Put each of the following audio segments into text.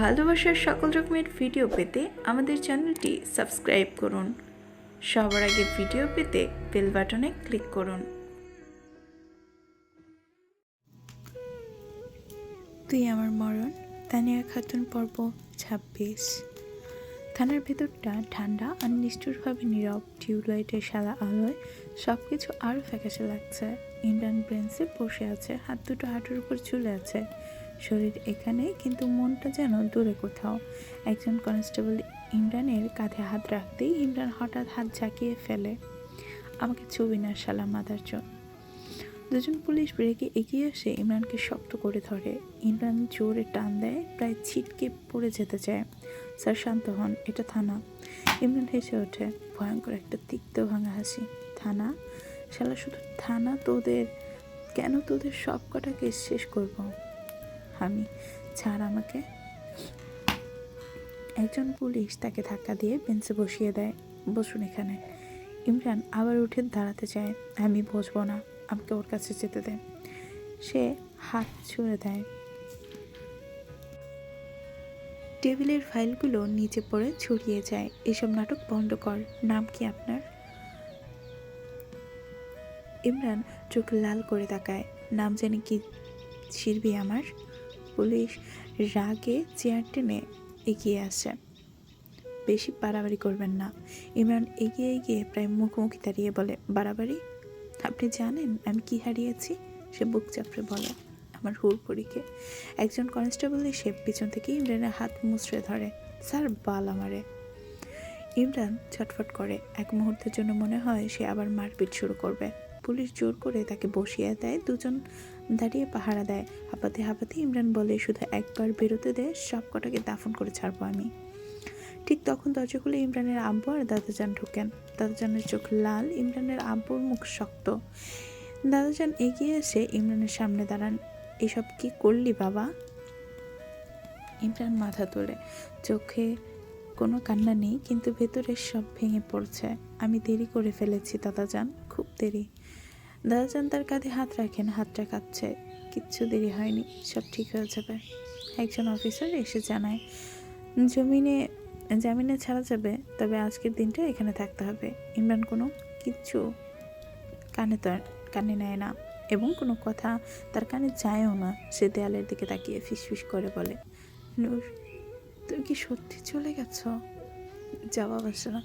ভালোবাসার সকল রকমের ভিডিও পেতে আমাদের চ্যানেলটি সাবস্ক্রাইব করুন। সবার আগে ভিডিও পেতে বেল বাটনে ক্লিক করুন। তুই আমার মরণ তানিয়া খাতুন পর্ব ছাব্বিশ। থানার ভেতরটা ঠান্ডা আর নিষ্ঠুরভাবে নীরব, টিউবলাইটের সাদা আলোয় সব কিছু আরও ফ্যাকাশে লাগছে। ইমরান ব্রেন্সে বসে আছে, হাত দুটো হাঁটুর উপর ঝুলে আছে। শরীর এখানে, কিন্তু মনটা যেন দূরে কোথাও। একজন কনস্টেবল ইমরানের কাঁধে হাত রাখতেই ইমরান হঠাৎ হাত ঝাঁকিয়ে ফেলে। আমাকে ছবি না, শালা মাদার চোখ দুজন পুলিশ ব্রেকে এগিয়ে এসে ইমরানকে শক্ত করে ধরে। ইমরান জোরে টান দেয়, প্রায় ছিটকে পড়ে যেতে চায়। স্যার, শান্ত হন, এটা থানা। ইমরান হেসে ওঠে, ভয়ঙ্কর একটা তিক্ত ভাঙা হাসি। থানা? শালা, শুধু থানা তোদের, কেন তোদের সব কটাকে শেষ করব? আমি। ছাড় আমাকে। একজন পুলিশ তাকে ধাক্কা দিয়ে বেঞ্চে বসিয়ে দেয়। বসুন এখানে। ইমরান আবার উঠে দাঁড়াতে চায়। আমি বসবো না। আমাকে ওর কাছে যেতে দেয় সে হাত ছুঁড়ে দেয়। টেবিলের ফাইলগুলো নিচে পড়ে ছড়িয়ে যায়। এসব নাটক বন্ধ কর। নাম কি আপনার? ইমরান চোখ লাল করে তাকায়। নাম জানি কি? ছিড়বি আমার। পুলিশ রাগে চেয়ার টেনে এগিয়ে আসে। বেশি বাড়াবাড়ি করবেন না। ইমরান এগিয়ে এগিয়ে প্রায় মুখোমুখি দাঁড়িয়ে বলে, বাড়াবাড়ি? আপনি জানেন আমি কি হারিয়েছি? সে বুক চাপড়ে বলে, আমার হুড়পুরিকে একজন কনস্টেবল এসে পিছন থেকে ইমরানের হাত মুচড়ে ধরে, স্যার, বাল আমারে। ইমরান ছটফট করে, এক মুহূর্তের জন্য মনে হয় সে আবার মারপিট শুরু করবে। পুলিশ জোর করে তাকে বসিয়ে দেয়, দুজন দাঁড়িয়ে পাহারা দেয়। হাঁপাতে হাঁপাতে ইমরান বলে, শুধু একবার বেরোতে দে, সব কটাকে দাফন করে ছাড়বো আমি। ঠিক তখন দরজা খুলে ইমরানের আব্বু আর দাদাজান ঢোকেন। দাদাজানের চোখ লাল, ইমরানের আব্বুর মুখ শক্ত। দাদাজান এগিয়ে এসে ইমরানের সামনে দাঁড়ান, এসব কি করলি বাবা? ইমরান মাথা তোলে, চোখে কোনো কান্না নেই, কিন্তু ভেতরে সব ভেঙে পড়ছে। আমি দেরি করে ফেলেছি, দাদাজান, খুব দেরি। দাদাজান তার কাঁধে হাত রাখেন, হাতটা কাঁপছে। কিচ্ছু দেরি হয়নি, সব ঠিক হয়ে যাবে। একজন অফিসার এসে জানায়, জমিনে, জামিনে ছাড়া যাবে, তবে আজকের দিনটা এখানে থাকতে হবে। ইমরান কোনো কিচ্ছু কানে তো কানে নেয় না এবং কোনো কথা তার কানে যায়ও না। সে দেয়ালের দিকে তাকিয়ে ফিসফিস করে বলে, নূর, তুমি কি সত্যি চলে গেছ? জবাব আসে না।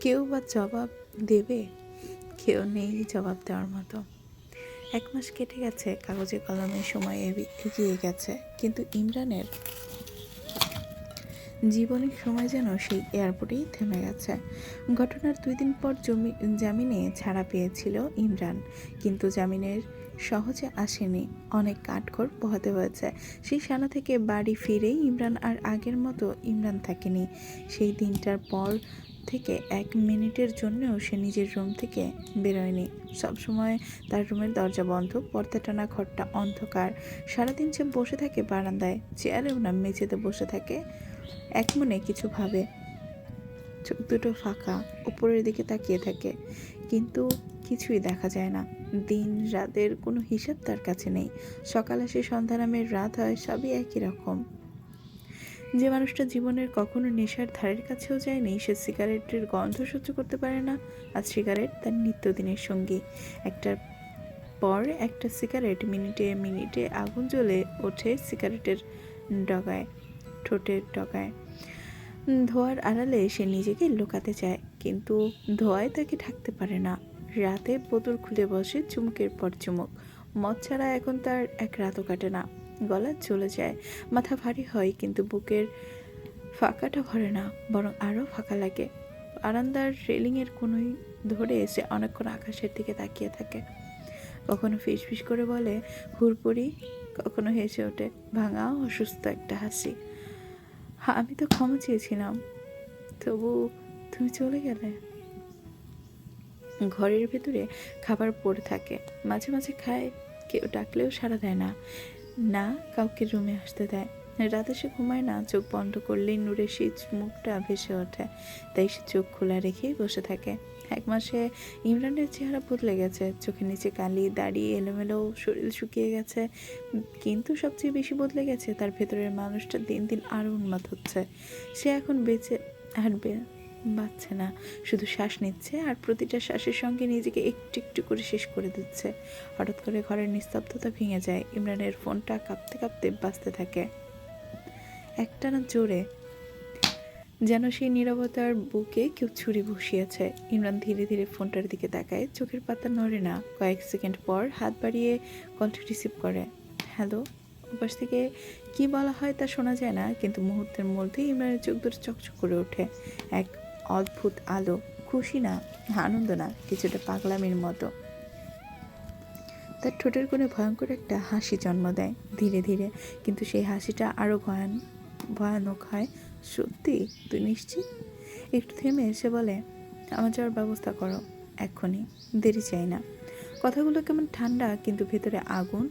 কেউ বা জবাব দেবে? কেউ নেই জবাব দেওয়ার মতো। এক মাস কেটে গেছে, কাগজে কলমের সময় এগি- এগিয়ে গেছে, কিন্তু ইমরানের জীবনের সময় যেন সেই এয়ারপোর্টেই থেমে গেছে। ঘটনার দুই দিন পর জমি, জামিনে ছাড়া পেয়েছিল ইমরান, কিন্তু জামিনের সহজে আসেনি। অনেক কাঠখড় পোহাতে হয়েছে। সেই সানা থেকে বাড়ি ফিরেই ইমরান আর আগের মতো ইমরান থাকেনি। সেই দিনটার পর থেকে এক মিনিটের জন্যও সে নিজের রুম থেকে বেরোয়নি। সবসময় তার রুমের দরজা বন্ধ, পর্দা টানা ঘরটা অন্ধকার। সারাদিন সে বসে থাকে বারান্দায়, চেয়ারেও না, মেঝেতে বসে থাকে। এক মনে কিছু ভাবে। চোখ দুটো ফাঁকা উপরের দিকে তাকিয়ে থাকে। কিন্তু কিছুই দেখা যায় না। দিন রাতের কোনো হিসাব তার কাছে নেই। সকাল আসে সন্ধ্যা নামের রাত হয় সবই একই রকম। যে মানুষটা জীবনের কখনো নেশার ধারের কাছেও যায়নি, সে সিগারেটের গন্ধ সহ্য করতে পারে না। আর সিগারেট তার নিত্যদিনের সঙ্গী। একটার পর একটা সিগারেট মিনিটে মিনিটে আগুন জ্বলে ওঠে সিগারেটের ডগায়, ঠোঁটের ডগায়। ধোয়ার আড়ালে সে নিজেকে লুকাতে চায়, কিন্তু ধোয়ায় তাকে ঢাকতে পারে না। রাতে বোতল খুলে বসে চুমুকের পর চুমুক। মদ ছাড়া এখন তার এক রাতও কাটে না। গলা চলে যায়। মাথা ভারী হয় কিন্তু বুকের ফাঁকাটা ভরে না, বরং আরও ফাঁকা লাগে। বারান্দার রেলিংয়ের কোনোই ধরে এসে অনেকক্ষণ আকাশের দিকে তাকিয়ে থাকে। কখনো ফিস ফিস করে বলে হুড়পুরি কখনো হেসে ওঠে, ভাঙা অসুস্থ একটা হাসি। হ্যাঁ আমি তো ক্ষমা চেয়েছিলাম। তবু তুমি চলে গেলে? ঘরের ভেতরে খাবার পড়ে থাকে। মাঝে মাঝে খায়, কেউ ডাকলেও সাড়া দেয় না। না, কাউকে রুমে আসতে দেয়। রাতে সে ঘুমায় না, চোখ বন্ধ করলেই নূরের সেই মুখটা ভেসে ওঠে। তাই সে চোখ খোলা রেখেই বসে থাকে। এক মাসে ইমরানের চেহারা বদলে গেছে। চোখের নিচে কালি, দাড়ি, এলোমেলো, শরীর শুকিয়ে গেছে। কিন্তু সবচেয়ে বেশি বদলে গেছে তার ভেতরের মানুষটা দিন দিন আরও উন্মাদ হচ্ছে। সে এখন বেঁচে হাঁটবে বাঁচছে না। শুধু শ্বাস নিচ্ছে আর প্রতিটা শ্বাসের সঙ্গে নিজেকে একটু একটু করে শেষ করে দিচ্ছে। হঠাৎ করে ঘরের নিস্তব্ধতা ভেঙে যায়। ইমরানের ফোনটা কাঁপতে কাঁপতে বাঁচতে থাকে। একটানা জোরে যেন সেই নীরবতার বুকে কেউ ছুরি বসিয়েছে। ইমরান ধীরে ধীরে ফোনটার দিকে তাকায়। চোখের পাতা নড়ে না। কয়েক সেকেন্ড পর হাত বাড়িয়ে কলটি রিসিভ করে, হ্যালো? ওপাশ থেকে, কি বলা হয় তা শোনা যায় না। কিন্তু মুহূর্তের মধ্যেই ইমরানের চোখ দুটো চকচক করে ওঠে। এক অদ্ভুত আলো, খুশি না, আনন্দ না, কিছুটা পাগলামির মতো। তার ঠোঁটের কোণে ভয়ঙ্কর একটা হাসি জন্ম দেয়, ধীরে ধীরে। কিন্তু সেই হাসিটা আরও ভয়ান, ভয়ানক হয়। সত্যি? তুই নিশ্চিত? একটু থেমে এসে বলে, আমার যাওয়ার ব্যবস্থা করো, এক্ষুনি। দেরি চাই না। কথাগুলো কেমন ঠান্ডা, কিন্তু ভেতরে আগুন,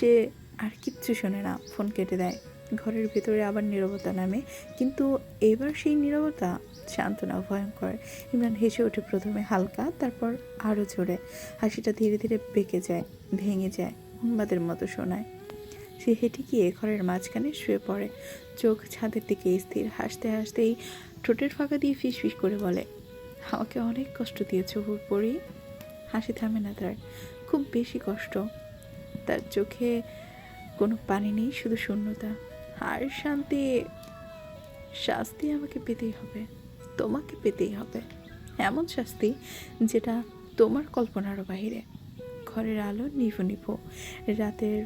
সে আর কিচ্ছু শোনে না। ফোন কেটে দেয়। ঘরের ভেতরে আবার নীরবতা নামে। কিন্তু এবার সেই নীরবতা শান্ত না ভয়ঙ্কর। ইমরান হেসে ওঠে প্রথমে হালকা, তারপর আরও জোরে। হাসিটা ধীরে ধীরে বেঁকে যায়, ভেঙে যায় উন্মাদের মতো শোনায়। সে হেঁটে গিয়ে ঘরের মাঝখানে শুয়ে পড়ে। চোখ ছাদের দিকে স্থির, হাসতে হাসতেই ঠোঁটের ফাঁকা দিয়ে ফিস ফিস করে বলে, আমাকে অনেক কষ্ট দিয়েছ পড়ি হাসি থামে না তার, খুব বেশি কষ্ট। তার চোখে কোনো পানি নেই, শুধু শূন্যতা। আর শান্তি, শাস্তি আমাকে পেতেই হবে। তোমাকে পেতেই হবে। এমন শাস্তি যেটা তোমার কল্পনারও বাহিরে। ঘরের আলো নিভু নিভু, রাতের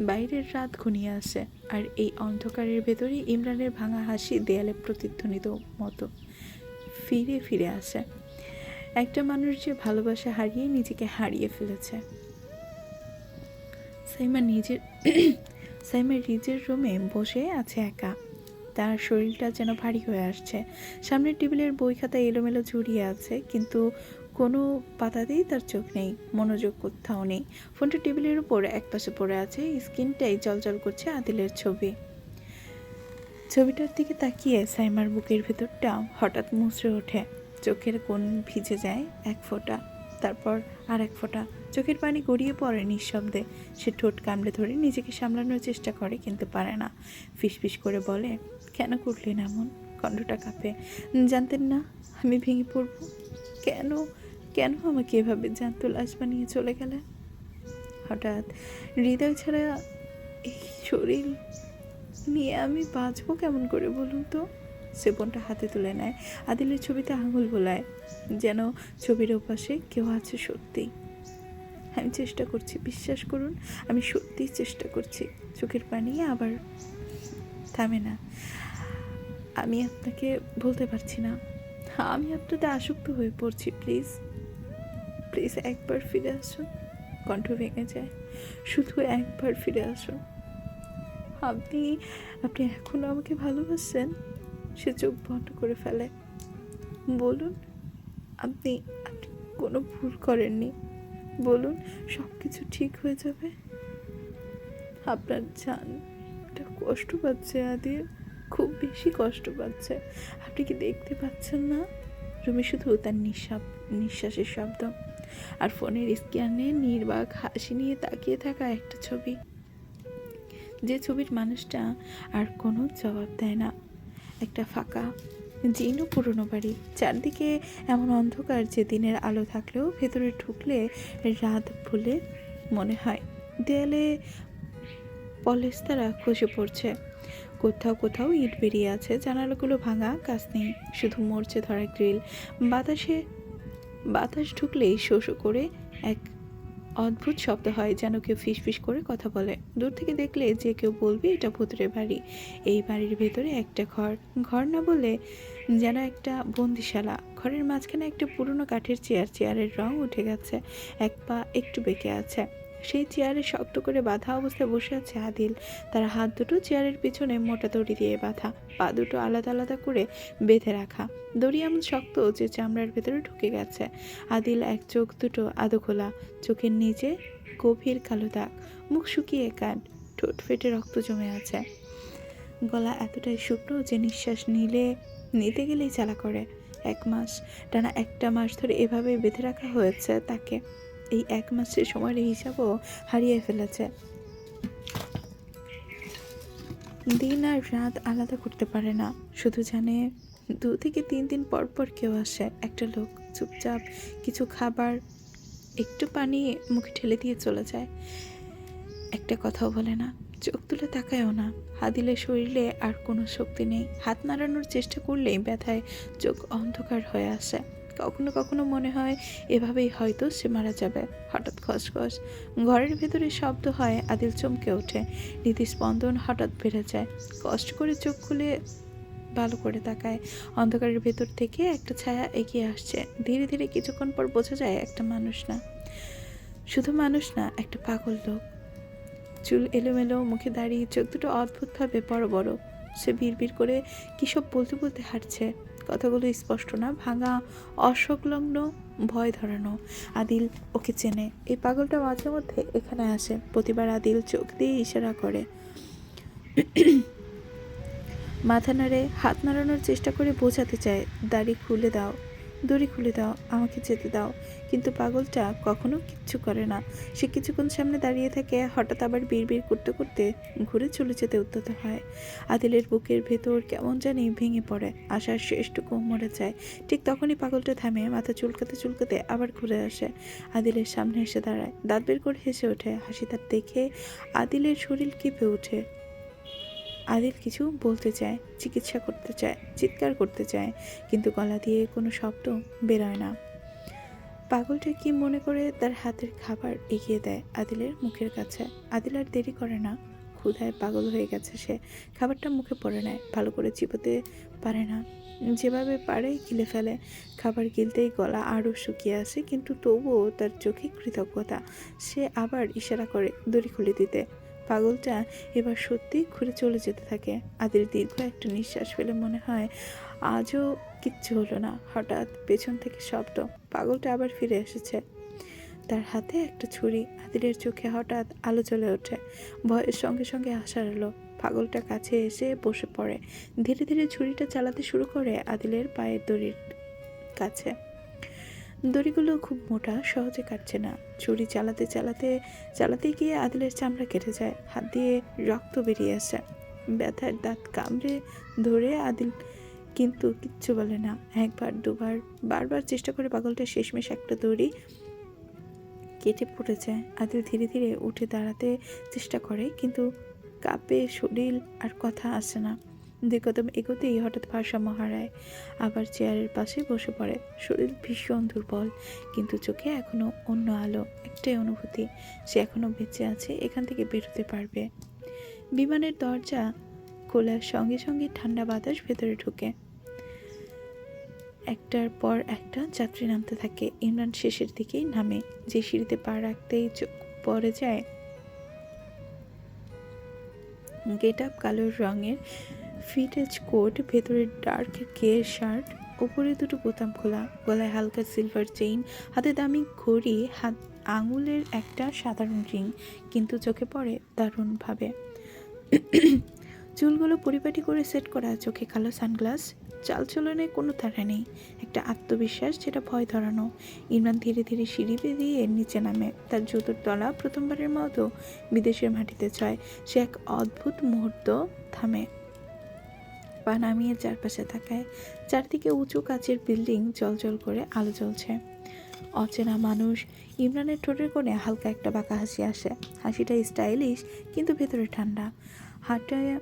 বাইরের রাত ঘনিয়ে আসে, আর এই অন্ধকারের ভেতরে ইমরানের ভাঙা হাসি দেয়ালে প্রতিধ্বনিত মতো ফিরে ফিরে আসে। একটা মানুষ যে ভালোবাসা হারিয়ে নিজেকে হারিয়ে ফেলেছে। সাইমা নিজের সাইমা নিজের রুমে বসে আছে একা। তার শরীরটা যেন ভারী হয়ে আসছে। সামনের টেবিলের বই খাতা এলোমেলো জড়িয়ে আছে, কিন্তু কোনো পাতাতেই তার চোখ নেই, মনোযোগ কোথাও নেই। ফোনটা টেবিলের উপর একপাশে পড়ে আছে, স্ক্রিনটাই জলজল করছে আদিলের ছবি। ছবিটার দিকে তাকিয়ে সাইমার বুকের ভেতরটা হঠাৎ মুচড়ে ওঠে। চোখের কোণ ভিজে যায় এক ফোঁটা, তারপর আর এক ফোঁটা। চোখের পানি গড়িয়ে পড়ে নিঃশব্দে। সে ঠোঁট কামড়ে ধরে নিজেকে সামলানোর চেষ্টা করে, কিন্তু পারে না। ফিসফিস করে বলে কেন করলেন এমন? কণ্ঠটা কাঁপে। জানতেন না, আমি ভেঙে পড়ব। কেন কেন আমাকে এভাবে জ্যান্ত লাশ বানিয়ে চলে গেলে হঠাৎ হৃদয় ছাড়া এই শরীর নিয়ে আমি বাঁচবো কেমন করে বলুন তো? সেবনটা হাতে তুলে নেয়, আদিলের ছবিতে আঙুল বোলায়, যেন ছবির ওপাশে কেউ আছে সত্যি। আমি চেষ্টা করছি, বিশ্বাস করুন, আমি সত্যিই চেষ্টা করছি। চোখের পানি আবার থামে না। আমি আপনাকে বলতে পারছি না। আমি আপনাতে আসক্ত হয়ে পড়ছি, প্লিজ। প্লিজ একবার ফিরে আসুন। কণ্ঠ ভেঙে যায়। শুধু একবার ফিরে আসুন। আপনি আপনি এখনও আমাকে ভালোবাসছেন সে চোখ বন্ধ করে ফেলে। বলুন, আপনি আপনি কোনো ভুল করেননি। বলুন সব কিছু ঠিক হয়ে যাবে? আপনার জান, একটা কষ্ট পাচ্ছে আদির খুব বেশি কষ্ট পাচ্ছে। আপনি কি দেখতে পাচ্ছেন না? রুমে শুধু তার নিঃশ্বাস নিঃশ্বাসের শব্দ। আর ফোনের স্ক্যানে নির্বাক হাসি নিয়ে তাকিয়ে থাকা একটা ছবি। যে ছবির মানুষটা আর কোনো জবাব দেয় না। একটা ফাঁকা জীর্ণ পুরনো বাড়ি। চারদিকে এমন অন্ধকার যে দিনের আলো থাকলেও ভেতরে ঢুকলে রাত ভুলে মনে হয়। দেয়ালে পলেস্তারা খসে পড়ছে। কোথাও কোথাও ইট বেরিয়ে আছে, জানালাগুলো ভাঙা কাজ নেই, শুধু মরছে ধরা গ্রিল। বাতাসে, বাতাস ঢুকলেই শো করে এক অদ্ভুত শব্দ হয় যেন কেউ ফিস ফিস করে কথা বলে। দূর থেকে দেখলে যে কেউ বলবে, এটা ভূতরের বাড়ি। এই বাড়ির ভেতরে একটা ঘর। ঘর না বলে যেন একটা বন্দিশালা। ঘরের মাঝখানে একটা পুরনো কাঠের চেয়ার। চেয়ারের রং উঠে গেছে। এক পা একটু বেঁকে আছে। সেই চেয়ারে শক্ত করে বাঁধা অবস্থায় বসে আছে আদিল। তার হাত দুটো চেয়ারের পিছনে মোটা দড়ি দিয়ে বাঁধা, পা দুটো আলাদা আলাদা করে বেঁধে রাখা। দড়ি এমন শক্ত যে চামড়ার ভেতরে ঢুকে গেছে। আদিল এক চোখ দুটো আদো খোলা, চোখের নিচে গভীর কালো দাগ, মুখ শুকিয়ে কাট ঠোঁট ফেটে রক্ত জমে আছে। গলা এতটাই শুকনো যে নিঃশ্বাস নিলে, নিতে গেলেই চালা করে। এক মাস, টানা একটা মাস ধরে এভাবে বেঁধে রাখা হয়েছে তাকে। এই এক মাসের সময়ের হিসাবও হারিয়ে ফেলেছে। দিন আর রাত আলাদা করতে পারে না। শুধু জানে দু থেকে তিন দিন পর পর কেউ আসে। একটা লোক চুপচাপ কিছু খাবার, একটু পানি মুখে ঠেলে দিয়ে চলে যায়। একটা কথাও বলে না, চোখ তুলে তাকায়ও না। হাদিলের শরীরে আর কোনো শক্তি নেই। হাত নাড়ানোর চেষ্টা করলেই ব্যথায় চোখ অন্ধকার হয়ে আসে। কখনো কখনো মনে হয় এভাবেই হয়তো সে মারা যাবে। হঠাৎ খসখস। ঘরের ভেতরে শব্দ হয়, আদিল চমকে ওঠে। নীতি স্পন্দন হঠাৎ বেড়ে যায়। কষ্ট করে চোখ খুলে ভালো করে তাকায়। অন্ধকারের ভেতর থেকে একটা ছায়া এগিয়ে আসছে। ধীরে ধীরে কিছুক্ষণ পর বোঝা যায় একটা মানুষ না। শুধু মানুষ না, একটা পাগল লোক। চুল এলোমেলো, মুখে দাঁড়িয়ে চোখ দুটো অদ্ভুতভাবে বড় বড়। সে বিড়বিড় করে কী সব বলতে বলতে হাঁটছে। কথাগুলো স্পষ্ট না, ভাঙা, অসংলগ্ন, ভয় ধরানো। আদিল ওকে চেনে। এই পাগলটা মাঝে মধ্যে এখানে আসে। প্রতিবার আদিল চোখ দিয়ে ইশারা করে। মাথা নাড়ে, হাত নাড়ানোর চেষ্টা করে বোঝাতে চায়, দাড়ি খুলে দাও। দড়ি খুলে দাও, আমাকে যেতে দাও। কিন্তু পাগলটা কখনো কিচ্ছু করে না। সে কিছুক্ষণ সামনে দাঁড়িয়ে থাকে হঠাৎ আবার বিড়বিড় করতে করতে ঘুরে চলে যেতে উদ্যত হয়। আদিলের বুকের ভেতর কেমন জানি ভেঙে পড়ে। আশার শেষটুকু মরে যায়। ঠিক তখনই পাগলটা থামে, মাথা চুলকাতে চুলকাতে আবার ঘুরে আসে। আদিলের সামনে এসে দাঁড়ায়। দাঁত বের করে হেসে ওঠে। হাসি তার দেখে আদিলের শরীর কেঁপে ওঠে। আদিল কিছু বলতে চায়, চিকিৎসা করতে চায়, চিৎকার করতে চায়, কিন্তু গলা দিয়ে কোনো শব্দ বেরোয় না। পাগলটা কি মনে করে তার হাতের খাবার এগিয়ে দেয় আদিলের মুখের কাছে? আদিল আর দেরি করে না। ক্ষুধায় পাগল হয়ে গেছে সে। খাবারটা মুখে পড়ে নেয়, ভালো করে চিবোতে পারে না। যেভাবে পারে গিলে ফেলে। খাবার গিলতেই গলা আরও শুকিয়ে আসে, কিন্তু তবুও তার চোখে কৃতজ্ঞতা। সে আবার ইশারা করে দড়ি খুলে দিতে। পাগলটা এবার সত্যি ঘুরে চলে যেতে থাকে। আদির দীর্ঘ একটা নিঃশ্বাস ফেলে মনে হয়, আজও কিচ্ছু হলো না। হঠাৎ পেছন থেকে শব্দ, পাগলটা আবার ফিরে এসেছে। তার হাতে একটা ছুরি, আদিলের চোখে হঠাৎ আলো জ্বলে ওঠে। ভয়ের সঙ্গে সঙ্গে আসার এলো পাগলটা কাছে এসে বসে পড়ে। ধীরে ধীরে ছুরিটা চালাতে শুরু করে আদিলের পায়ের দড়ির কাছে। দড়িগুলো খুব মোটা, সহজে কাটছে না। ছুরি চালাতে চালাতে চালাতে গিয়ে আদিলের চামড়া কেটে যায়, হাত দিয়ে রক্ত বেরিয়ে আসে। ব্যথার দাঁত কামড়ে ধরে আদিল কিন্তু কিচ্ছু বলে না। একবার, দুবার, বারবার চেষ্টা করে পাগলটা শেষমেশ একটা দড়ি কেটে পড়ে যায় আদিল ধীরে ধীরে উঠে দাঁড়াতে চেষ্টা করে, কিন্তু কাঁপে, শরীর আর কথা আসে না। কদম এগোতেই হঠাৎ ভারসাম্য হারায়। আবার চেয়ারের পাশে বসে পড়ে। শরীর ভীষণ দুর্বল, কিন্তু চোখে এখনও অন্য আলো, একটাই অনুভূতি, সে এখনও বেঁচে আছে, এখান থেকে বেরোতে পারবে। বিমানের দরজা খোলার সঙ্গে সঙ্গে ঠান্ডা বাতাস ভেতরে ঢুকে। একটার পর একটা যাত্রী নামতে থাকে। ইমরান শেষের দিকেই নামে, যে সিঁড়িতে পা রাখতেই চোখ পড়ে যায়। গেট আপ কালো রঙের ফিটেজ কোট ভেতরে ডার্ক গে শার্ট ওপরে দুটো বোতাম খোলা, গলায় হালকা সিলভার চেইন হাতে দামি ঘড়ি, হাত, আঙুলের একটা সাধারণ রিং কিন্তু চোখে পড়ে দারুণভাবে। চুলগুলো পরিপাটি করে সেট করা, চোখে কালো সানগ্লাস চালচলনে কোনো তারা নেই, একটা আত্মবিশ্বাস যেটা ভয় ধরানো। ইমরান ধীরে ধীরে সিঁড়ি বেরিয়ে নিচে নামে, তার জুতোর তলা প্রথমবারের মতো বিদেশের মাটিতে ছয়, সে এক অদ্ভুত মুহূর্ত থামে। পা নামিয়ে চারপাশে তাকায় চারদিকে উঁচু কাচের বিল্ডিং জল করে আলো জ্বলছে। অচেনা মানুষ ইমরানের ঠোঁটের কোণে হালকা একটা বাঁকা হাসি আসে। হাসিটা স্টাইলিশ কিন্তু ভেতরে ঠান্ডা। হাঁটা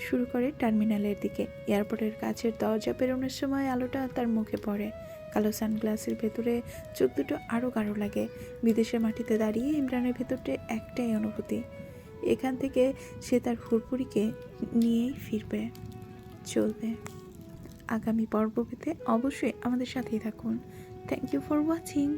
শুরু করে টার্মিনালের দিকে। এয়ারপোর্টের কাছের দরজা পেরোনোর সময় আলোটা তার মুখে পড়ে। কালো সানগ্লাসের ভেতরে চোখ দুটো আরও গাঢ় লাগে। বিদেশের মাটিতে দাঁড়িয়ে ইমরানের ভেতরটা একটাই অনুভূতি। এখান থেকে সে তার হুড়পুরিকে নিয়েই ফিরবে। চলবে। আগামী পর্ব পেতে অবশ্যই আমাদের সাথেই থাকুন। Thank you for watching